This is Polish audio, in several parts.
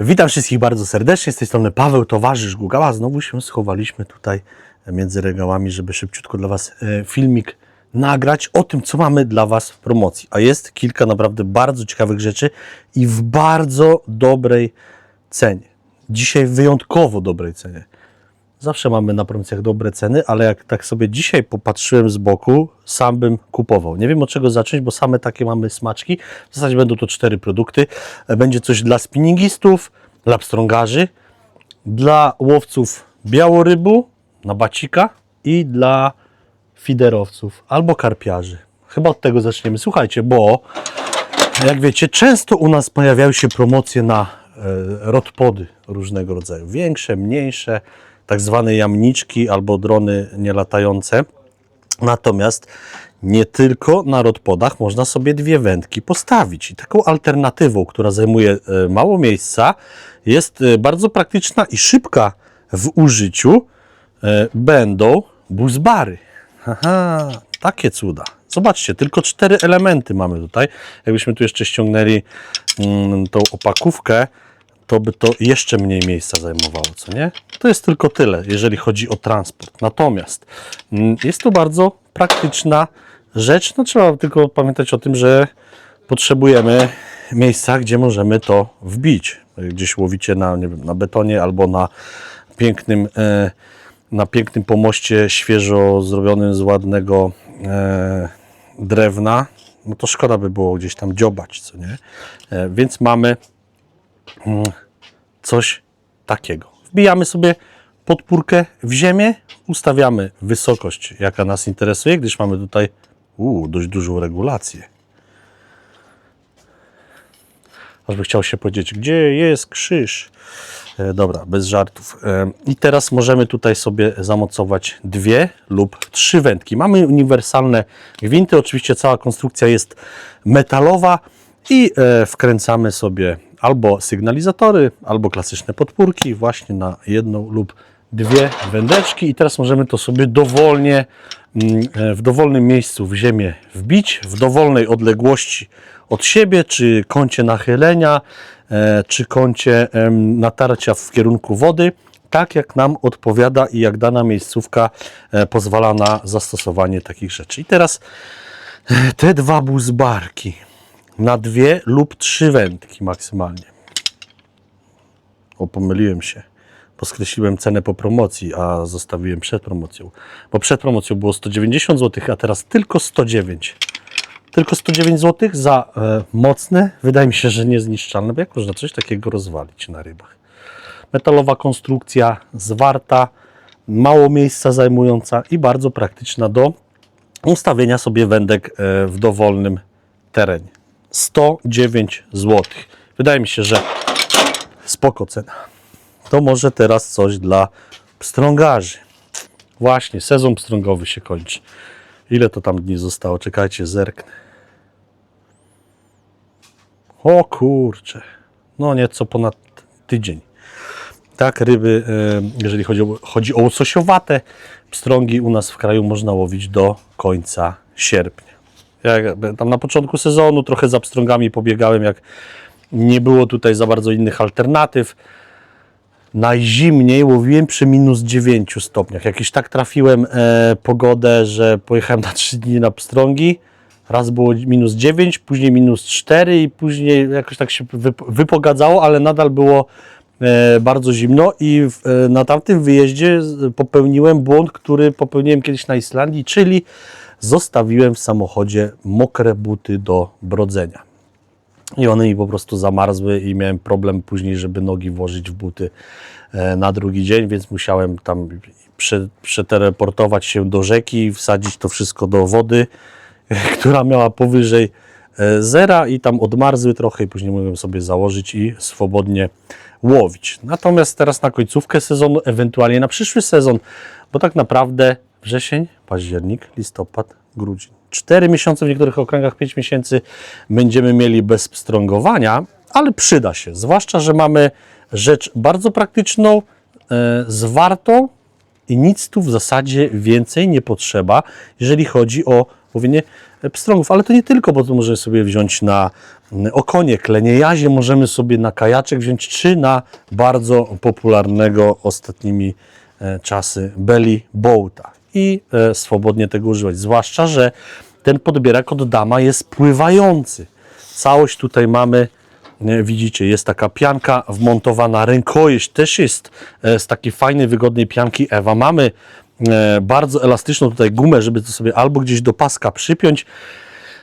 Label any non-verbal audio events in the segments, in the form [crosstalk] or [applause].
Witam wszystkich bardzo serdecznie. Z tej strony Paweł, towarzysz Gugała. Znowu się schowaliśmy tutaj między regałami, żeby szybciutko dla Was e, filmik nagrać o tym, co mamy dla Was w promocji. A jest kilka naprawdę bardzo ciekawych rzeczy i w bardzo dobrej cenie. Dzisiaj wyjątkowo dobrej cenie. Zawsze mamy na promocjach dobre ceny, ale jak tak sobie dzisiaj popatrzyłem z boku, sam bym kupował. Nie wiem od czego zacząć, bo same takie mamy smaczki. W zasadzie będą to cztery produkty. Będzie coś dla spinningistów, dla pstrągarzy, dla łowców białorybu na bacika i dla fiderowców albo karpiarzy. Chyba od tego zaczniemy. Słuchajcie, bo jak wiecie, często u nas pojawiają się promocje na e, rodpody różnego rodzaju. Większe, mniejsze, tak zwane jamniczki albo drony nielatające. Natomiast nie tylko na rodpodach można sobie dwie wędki postawić. I taką alternatywą, która zajmuje e, mało miejsca, jest e, bardzo praktyczna i szybka w użyciu, e, będą buzbary. Haha, takie cuda. Zobaczcie, tylko cztery elementy mamy tutaj. Jakbyśmy tu jeszcze ściągnęli mm, tą opakówkę, to by to jeszcze mniej miejsca zajmowało, co nie? To jest tylko tyle, jeżeli chodzi o transport. Natomiast mm, jest to bardzo praktyczna rzecz. No trzeba tylko pamiętać o tym, że potrzebujemy miejsca, gdzie możemy to wbić. Gdzieś łowicie na, nie wiem, na betonie albo na pięknym, e, na pięknym pomoście świeżo zrobionym z ładnego e, drewna. No to szkoda by było gdzieś tam dziobać, co nie? E, więc mamy coś takiego. Wbijamy sobie podpórkę w ziemię, ustawiamy wysokość, jaka nas interesuje, gdyż mamy tutaj uu, dość dużą regulację. Aż by chciał się powiedzieć, gdzie jest krzyż. E, dobra, bez żartów. E, I teraz możemy tutaj sobie zamocować dwie lub trzy wędki. Mamy uniwersalne gwinty. Oczywiście cała konstrukcja jest metalowa i e, wkręcamy sobie albo sygnalizatory, albo klasyczne podpórki właśnie na jedną lub dwie wędeczki i teraz możemy to sobie dowolnie mm, e, w dowolnym miejscu w ziemię wbić, w dowolnej odległości od siebie, czy kącie nachylenia, e, czy kącie natarcia w kierunku wody, tak jak nam odpowiada i jak dana miejscówka e, pozwala na zastosowanie takich rzeczy. I teraz te dwa buzbarki na dwie lub trzy wędki maksymalnie. O, pomyliłem się. Bo skreśliłem cenę po promocji, a zostawiłem przed promocją. Bo przed promocją było 190 zł, a teraz tylko 109. Tylko 109 zł za e, mocne, wydaje mi się, że niezniszczalne, bo jak można coś takiego rozwalić na rybach. Metalowa konstrukcja, zwarta, mało miejsca zajmująca i bardzo praktyczna do ustawienia sobie wędek e, w dowolnym terenie. 109 zł. Wydaje mi się, że spoko cena. To może teraz coś dla pstrągarzy. Właśnie, sezon pstrągowy się kończy. Ile to tam dni zostało? Czekajcie, zerknę. O kurcze. No nieco ponad tydzień. Tak, ryby, e, jeżeli chodzi o, chodzi o łososiowate pstrągi, u nas w kraju można łowić do końca sierpnia. Ja tam na początku sezonu trochę za pstrągami pobiegałem, jak nie było tutaj za bardzo innych alternatyw. Najzimniej łowiłem przy minus 9 stopniach. Jakiś tak trafiłem e, pogodę, że pojechałem na 3 dni na pstrągi. Raz było minus 9, później minus 4 i później jakoś tak się wyp- wypogadzało, ale nadal było e, bardzo zimno i w, e, na tamtym wyjeździe popełniłem błąd, który popełniłem kiedyś na Islandii, czyli zostawiłem w samochodzie mokre buty do brodzenia. I one mi po prostu zamarzły i miałem problem później, żeby nogi włożyć w buty e, na drugi dzień, więc musiałem tam prze, przeteleportować się do rzeki, wsadzić to wszystko do wody, [laughs] która miała powyżej e, zera i tam odmarzły trochę i później mogłem sobie założyć i swobodnie łowić. Natomiast teraz na końcówkę sezonu, ewentualnie na przyszły sezon, bo tak naprawdę wrzesień, październik, listopad, grudzień. Cztery miesiące, w niektórych okręgach pięć miesięcy będziemy mieli bez pstrągowania, ale przyda się. Zwłaszcza, że mamy rzecz bardzo praktyczną, e, zwartą i nic tu w zasadzie więcej nie potrzeba, jeżeli chodzi o łowienie e, pstrągów, ale to nie tylko, bo to możemy sobie wziąć na okonie, klenie jazie, możemy sobie na kajaczek wziąć, czy na bardzo popularnego ostatnimi e, czasy belly boata i e, swobodnie tego używać. Zwłaszcza, że ten podbierak od dama jest pływający. Całość tutaj mamy, nie, widzicie, jest taka pianka wmontowana, rękojeść też jest e, z takiej fajnej, wygodnej pianki Ewa. Mamy e, bardzo elastyczną tutaj gumę, żeby to sobie albo gdzieś do paska przypiąć,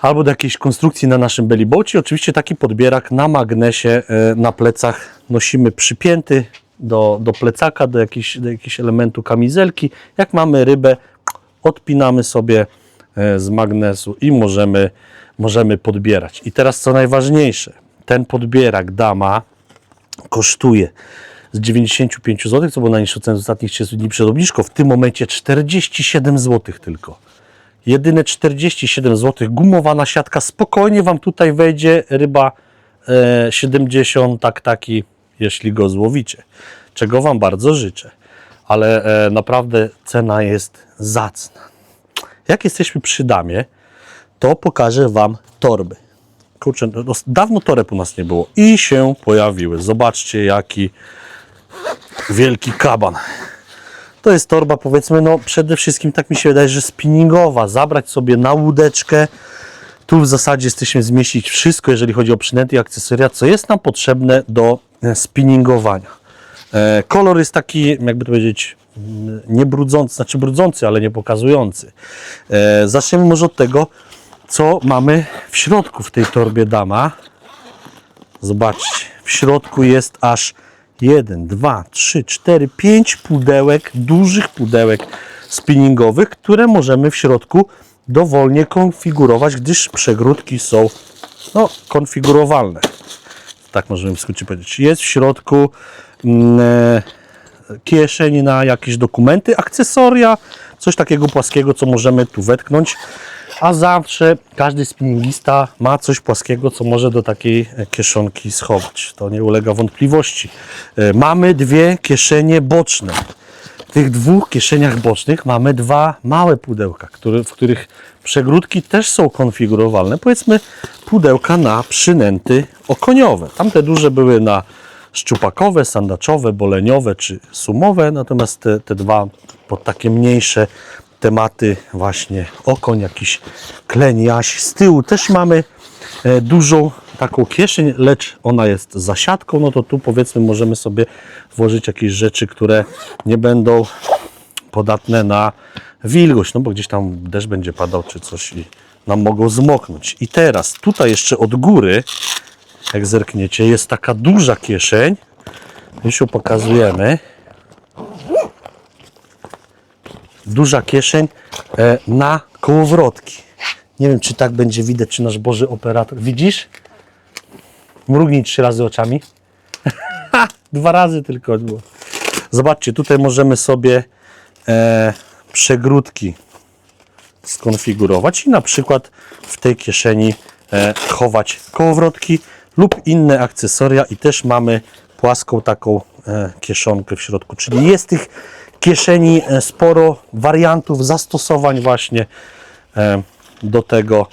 albo do jakiejś konstrukcji na naszym bellybocie. Oczywiście taki podbierak na magnesie e, na plecach nosimy przypięty do, do plecaka, do jakichś, do jakichś elementu kamizelki. Jak mamy rybę, odpinamy sobie e, z magnesu i możemy, możemy podbierać. I teraz co najważniejsze, ten podbierak dama kosztuje z 95 zł, co było najniższą cenę z ostatnich 30 dni przed obniżką, w tym momencie 47 zł tylko. Jedyne 47 zł, gumowana siatka, spokojnie Wam tutaj wejdzie ryba e, 70, tak taki, jeśli go złowicie, czego Wam bardzo życzę. Ale e, naprawdę cena jest zacna. Jak jesteśmy przy damie, to pokażę Wam torby. Kurczę, no, dawno toreb u nas nie było i się pojawiły. Zobaczcie, jaki wielki kaban. To jest torba, powiedzmy, no przede wszystkim tak mi się wydaje, że spinningowa. Zabrać sobie na łódeczkę. Tu w zasadzie jesteśmy zmieścić wszystko, jeżeli chodzi o przynęty i akcesoria, co jest nam potrzebne do spinningowania. E, kolor jest taki, jakby to powiedzieć, mm, nie brudzący, znaczy brudzący, ale nie pokazujący. E, zaczniemy może od tego, co mamy w środku w tej torbie dama. Zobaczcie, w środku jest aż 1, 2, 3, 4, 5 pudełek, dużych pudełek spinningowych, które możemy w środku dowolnie konfigurować, gdyż przegródki są no, konfigurowalne. Tak możemy w skrócie powiedzieć. Jest w środku mm, e, kieszeń na jakieś dokumenty, akcesoria, coś takiego płaskiego, co możemy tu wetknąć. A zawsze każdy spinningista ma coś płaskiego, co może do takiej kieszonki schować. To nie ulega wątpliwości. E, Mamy dwie kieszenie boczne. Tych dwóch kieszeniach bocznych mamy dwa małe pudełka, które, w których przegródki też są konfigurowalne. Powiedzmy pudełka na przynęty okoniowe. Tamte duże były na szczupakowe, sandaczowe, boleniowe czy sumowe, natomiast te, te dwa pod takie mniejsze tematy właśnie okoń, jakiś kleń jaś. Z tyłu też mamy e, dużą taką kieszeń, lecz ona jest za siatką, no to tu powiedzmy możemy sobie włożyć jakieś rzeczy, które nie będą podatne na wilgoć, no bo gdzieś tam deszcz będzie padał czy coś i nam mogą zmoknąć. I teraz tutaj jeszcze od góry, jak zerkniecie, jest taka duża kieszeń, już ją pokazujemy. Duża kieszeń e, na kołowrotki. Nie wiem, czy tak będzie widać, czy nasz Boży operator. Widzisz? Mrugnij trzy razy oczami. [laughs] Dwa razy tylko było. Zobaczcie, tutaj możemy sobie e, przegródki skonfigurować i na przykład w tej kieszeni e, chować kołowrotki lub inne akcesoria i też mamy płaską taką e, kieszonkę w środku, czyli jest tych kieszeni e, sporo wariantów, zastosowań właśnie e, do tego,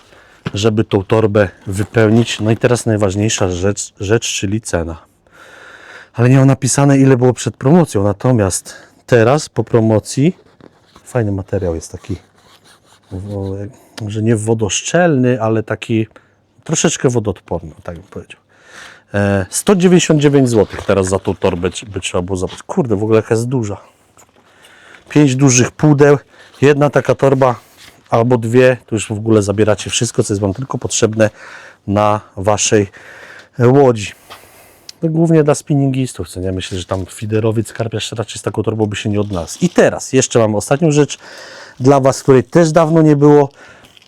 żeby tą torbę wypełnić. No i teraz najważniejsza rzecz, rzecz czyli cena. Ale nie ma napisane ile było przed promocją, natomiast teraz po promocji fajny materiał jest taki może nie wodoszczelny, ale taki troszeczkę wodoodporny, tak bym powiedział. E, 199 zł teraz za tą torbę by trzeba było zapłacić. Kurde, w ogóle jaka jest duża. Pięć dużych pudeł, jedna taka torba albo dwie, to już w ogóle zabieracie wszystko, co jest Wam tylko potrzebne na Waszej łodzi. To głównie dla spinningistów, co nie? Myślę, że tam fiderowiec, karpiarz raczej z taką torbą by się nie odnalazł. I teraz jeszcze mam ostatnią rzecz dla Was, której też dawno nie było.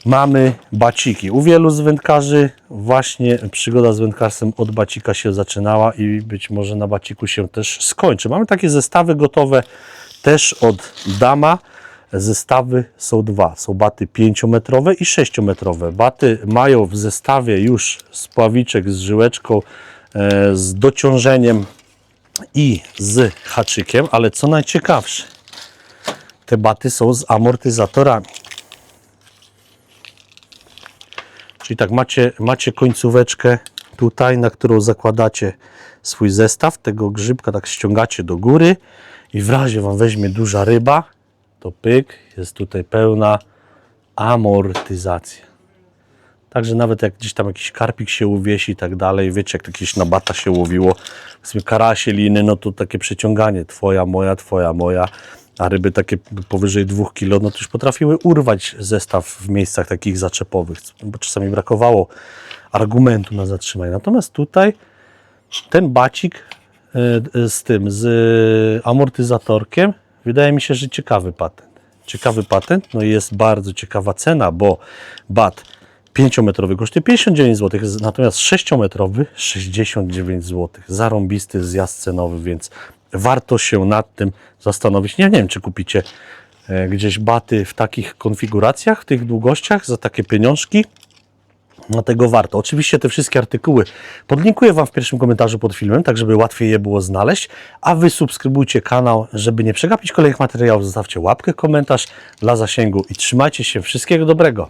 Mamy baciki. U wielu z wędkarzy właśnie przygoda z wędkarstwem od bacika się zaczynała i być może na baciku się też skończy. Mamy takie zestawy gotowe też od Dama. Zestawy są dwa. Są baty 5-metrowe i 6-metrowe. Baty mają w zestawie już spławiczek z żyłeczką, e, z dociążeniem i z haczykiem, ale co najciekawsze, te baty są z amortyzatorami. Czyli tak, macie, macie końcóweczkę tutaj, na którą zakładacie swój zestaw tego grzybka, tak ściągacie do góry i w razie Wam weźmie duża ryba, to pyk, jest tutaj pełna amortyzacja. Także nawet jak gdzieś tam jakiś karpik się uwiesi i tak dalej, wiecie, jak jakieś na bata się łowiło, powiedzmy karasie, liny, no to takie przeciąganie, twoja, moja, twoja, moja, a ryby takie powyżej 2 kg, no to już potrafiły urwać zestaw w miejscach takich zaczepowych, bo czasami brakowało argumentu na zatrzymanie. Natomiast tutaj ten bacik e, z tym, z amortyzatorkiem, wydaje mi się, że ciekawy patent. Ciekawy patent, no i jest bardzo ciekawa cena, bo bat 5-metrowy kosztuje 59 zł, natomiast 6-metrowy 69 zł. Zarąbisty zjazd cenowy, więc warto się nad tym zastanowić. Nie, wiem, czy kupicie e, gdzieś baty w takich konfiguracjach, w tych długościach za takie pieniążki. Dlatego warto. Oczywiście te wszystkie artykuły podlinkuję Wam w pierwszym komentarzu pod filmem, tak żeby łatwiej je było znaleźć. A Wy subskrybujcie kanał, żeby nie przegapić kolejnych materiałów. Zostawcie łapkę, komentarz dla zasięgu i trzymajcie się. Wszystkiego dobrego.